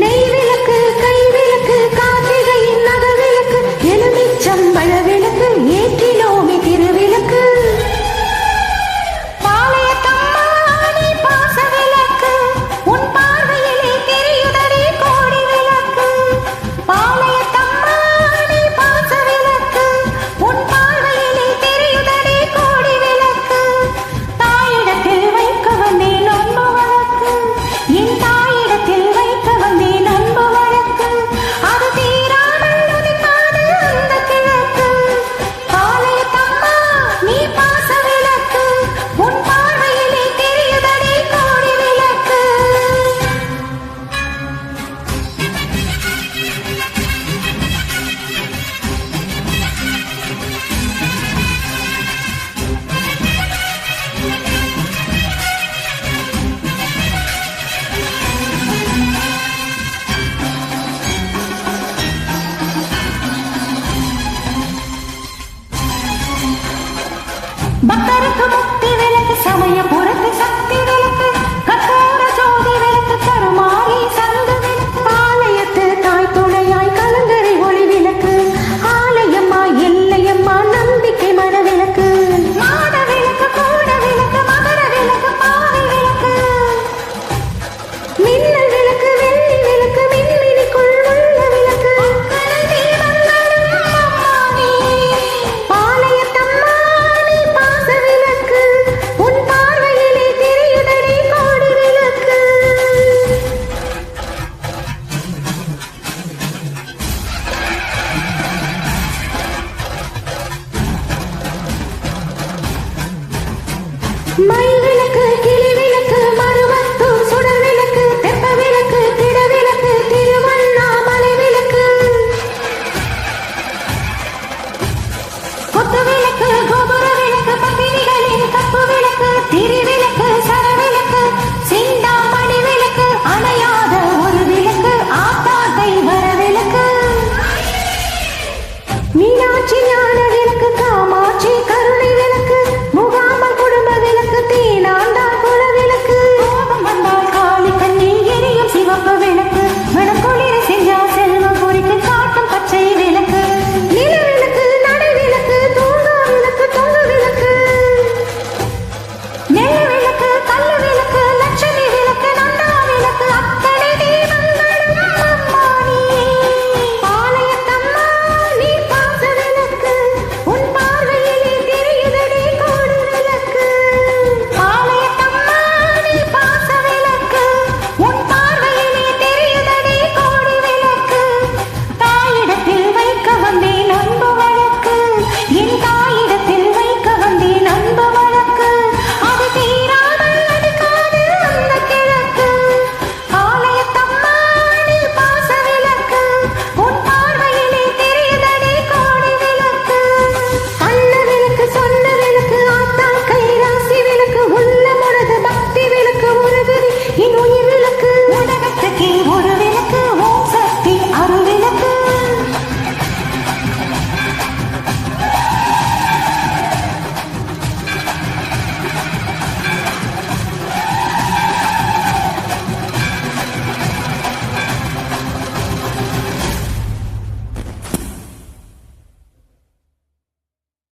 நெய் விளக்கு கை விளக்கு கார்த்திகையின் நகர் விளக்கு எலுமிச்சம்பழ விளக்கு Come on. மயில் விளக்கு கிளி விளக்கு